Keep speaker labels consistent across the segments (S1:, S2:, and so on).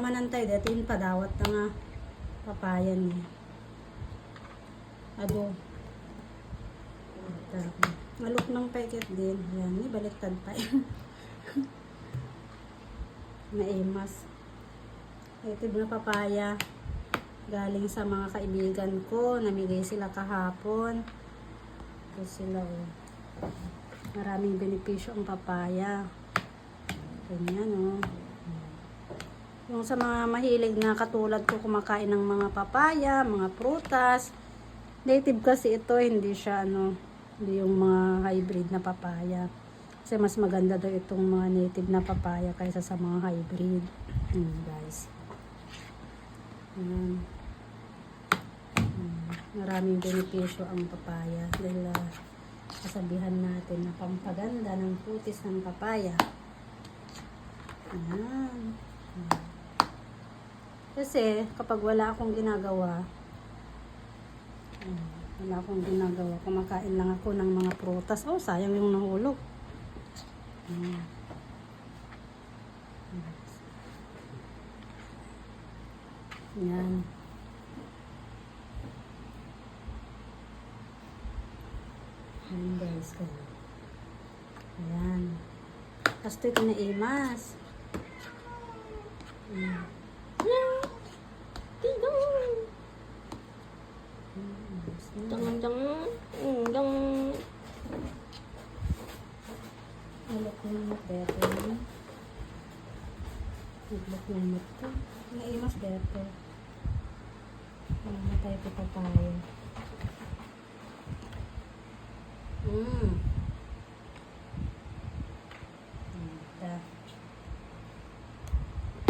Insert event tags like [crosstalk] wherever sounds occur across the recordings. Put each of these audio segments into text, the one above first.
S1: Manantay dito yung padawat na nga papaya niya. Ado. Maluk ng packet din. Yan, ni baliktad pa. [laughs] Naimas. Ito na papaya. Galing sa mga kaibigan ko. Namigay sila kahapon. Ito sila oh. Maraming benepisyo ang papaya. Ganyan oh. Yung sa mga mahilig na katulad ko kumakain ng mga papaya, mga prutas. Native kasi ito, hindi siya ano, hindi yung mga hybrid na papaya. Kasi mas maganda daw itong mga native na papaya kaysa sa mga hybrid. Ayan, guys. Ayan. Ayan. Maraming benepisyo ang papaya dahil ah, kasabihan natin na pampaganda ng putis ng papaya. Ayan. Kasi kapag wala akong ginagawa, mm, wala akong ginagawa, kumakain lang ako ng mga prutas. Oh, sayang yung nahulog. Mm. Yan. Ayan guys. Ayan. Ayan. Tapos ito na imas. Ayan.
S2: Dang, dang, mm, dang.
S1: Alok na yung beto. Naglok na yung ito. Naimas beto. Namatay ito pa tayo. Mmm. Da.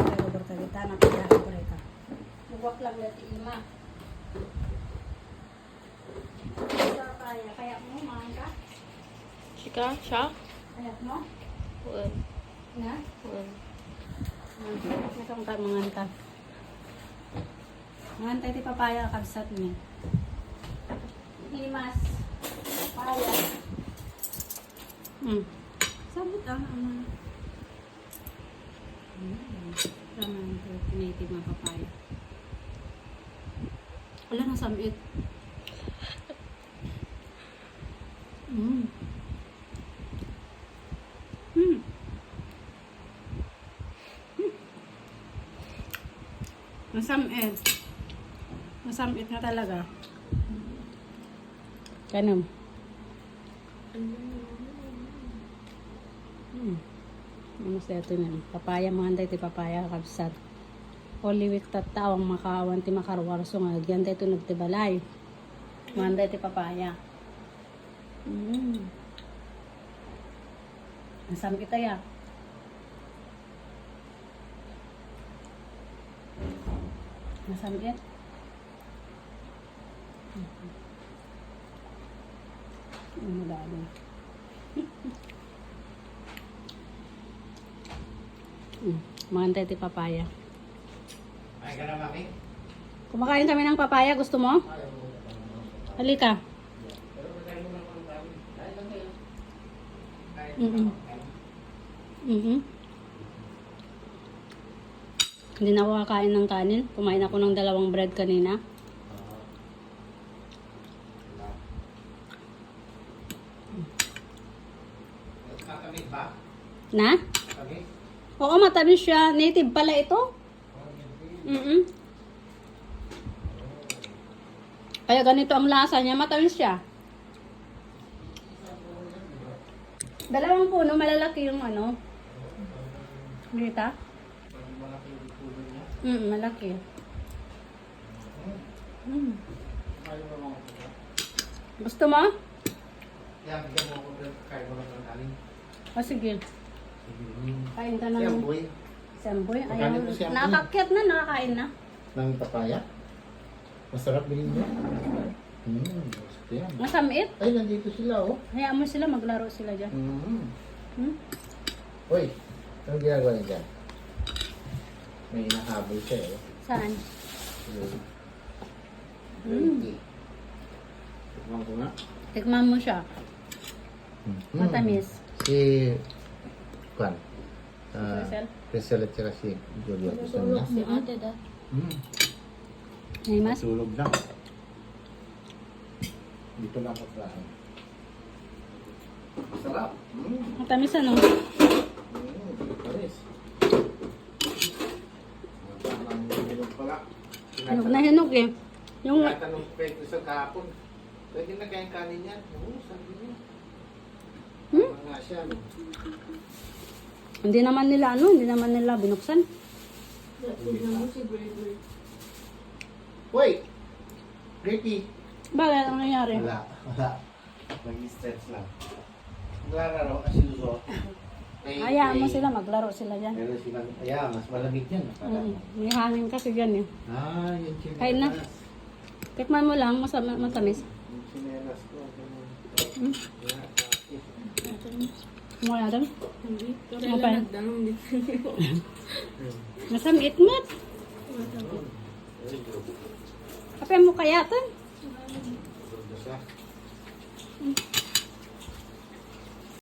S1: Pero berkagita na kaya mereka. Nagwak lang dati ima. Sa kaya mo maang ka?
S2: Sika, siya?
S1: Kaya mo?
S2: Uwan,
S1: Na?
S2: uwan.
S1: Itong ka manganta. Manganta iti papaya kabsat niya. Imas. Papaya. Hmm. Sabot ang ano. Hmm. Tama ito. Native na papaya. Wala na samit. Hmm. Hmm. Masamit. Masamit na talaga. Ganun. Hmm. Ano sa ito na? Papaya mga anday ti papaya kabsat. Holy week tatawang makawan ti makarwarso nga. Agyan ito nagtibalay. Mga anday ti papaya. Mm. Masamit kaya. Masamit. Ano dami. Mm. Mga [laughs] ti papaya.
S3: Ay, ka na?
S1: Kumakain kami ng papaya. Gusto mo? Halika. Mm-mm. Mhm. Hindi na ako kakain ng kanin. Kumain ako ng dalawang bread kanina.
S3: Kakamit ba?
S1: Na?
S3: Kakamit?
S1: Oo, matamis siya. Native pala ito. Mm Kaya ganito ang lasa niya. Matamis siya. Dalawang puno, malalaki yung ano. Dita? Mm, malaki. Mm. Gusto mo?
S3: Yan, bigyan mo ako ng kain mo lang ng kanin.
S1: O sige, kain ka
S3: Yan,
S1: ng
S3: boy.
S1: samboy.
S3: Pagkain
S1: Ayaw,
S3: mo
S1: nakakakyat na, nakakain na.
S3: Ng papaya. Masarap mo. Hmm, gusto yan.
S1: Masamit.
S3: Ay, nandito sila, oh.
S1: Hayaan mo sila, maglaro sila dyan.
S3: Hmm.
S1: Hmm?
S3: Uy, anong ginagawa niya dyan? May hinahabol siya, eh.
S1: Saan? Hmm.
S3: Uy. Tikman ko nga.
S1: Tikman mo siya.
S3: Hmm.
S1: Matamis.
S3: Si... Kwan. Ah,
S2: Crisel?
S3: Crisel at saka si Julia. Gusto niya?
S2: Si ate da.
S3: Hmm.
S1: May mas?
S3: Tulog lang. Dito lang ako kain. Sarap. Mm.
S1: Matamis ano?
S3: Mm, pares. Parang hinog pala.
S1: Hinog na hinog eh. Yung
S3: Tinatanong kay Crystal kahapon. Pwede na kayang kanin yan? Oo, sabi niya.
S1: Hmm?
S3: Tama nga siya. no?
S1: hindi naman nila ano, hindi naman nila binuksan.
S3: Hoy! Ricky!
S1: Bakit ang nangyari?
S3: Wala. Wala. Nag-stretch lang. Naglalaro kasi Luzo. May-
S1: Hayaan mo sila, maglaro sila dyan.
S3: Meron silang, yeah, mas malamig yan.
S1: Mm, may hangin kasi dyan eh.
S3: Ah, yung chinelas.
S1: Kain na. Tikman mo lang, masama, matamis.
S3: Yung chinelas ko.
S1: Hmm?
S3: Bakit?
S1: Mula rin.
S2: Hindi. Pero
S1: Ano pa?
S2: lang nagdanong dito.
S1: Masamit mat.
S3: Very good.
S1: Kape mo kaya to?
S3: Ganda siya.